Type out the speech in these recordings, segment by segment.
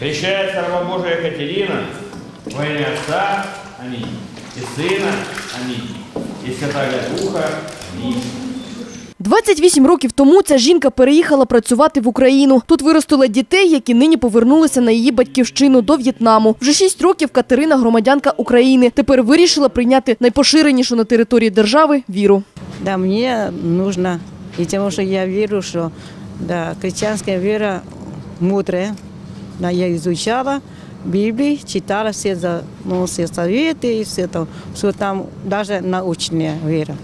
Крещается раба Божия Екатерина во имя Отца, аминь, и Сына, аминь, и Святаго Духа, аминь. 28 років тому ця жінка переїхала працювати в Україну. Тут виростила дітей, які нині повернулися на її батьківщину до В'єтнаму. Вже 6 років Катерина громадянка України. Тепер вирішила прийняти найпоширенішу на території держави віру. Да, мне нужно, и потому что я верю, что да, христианская вера мудрая. Да, я изучала Библию, читала все, за, ну, все советы, и все там, все там, даже научная вера.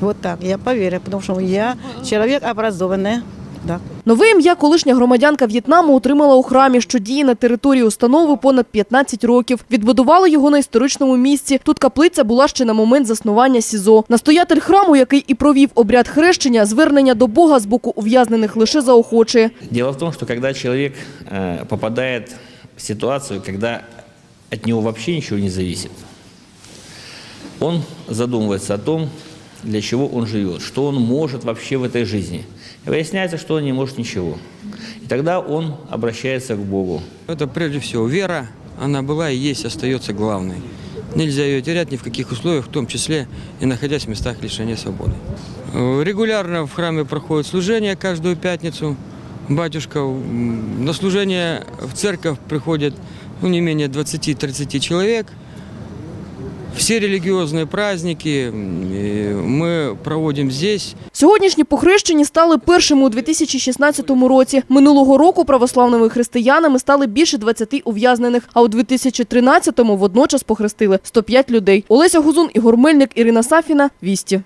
Вот так, я поверю, потому что я человек образованный. Да. Нове ім'я колишня громадянка В'єтнаму отримала у храмі, що діє на території установи понад 15 років. Відбудували його на історичному місці. Тут каплиця була ще на момент заснування СІЗО. Настоятель храму, який і провів обряд хрещення, звернення до Бога з боку ув'язнених лише заохочує. Дело в том, что когда человек э, попадает в ситуацию, когда от него вообще ничего не зависит, он задумывается о том, для чего он живет, что он может вообще в этой жизни. И выясняется, что он не может ничего. И тогда он обращается к Богу. Это прежде всего вера, она была и есть, остается главной. Нельзя ее терять ни в каких условиях, в том числе и находясь в местах лишения свободы. Регулярно в храме проходит служение каждую пятницу. Батюшка на служение в церковь приходит ну, не менее 20-30 человек. Все религиозные праздники м, э, мы проводим здесь. Сьогоднішні похрещені стали першими у 2016 році. Минулого року православними християнами стали більше 20 ув'язнених, а у 2013-му водночас похрестили 105 людей. Олеся Гузун, Ігор Мельник, Ірина Сафіна. Вісті.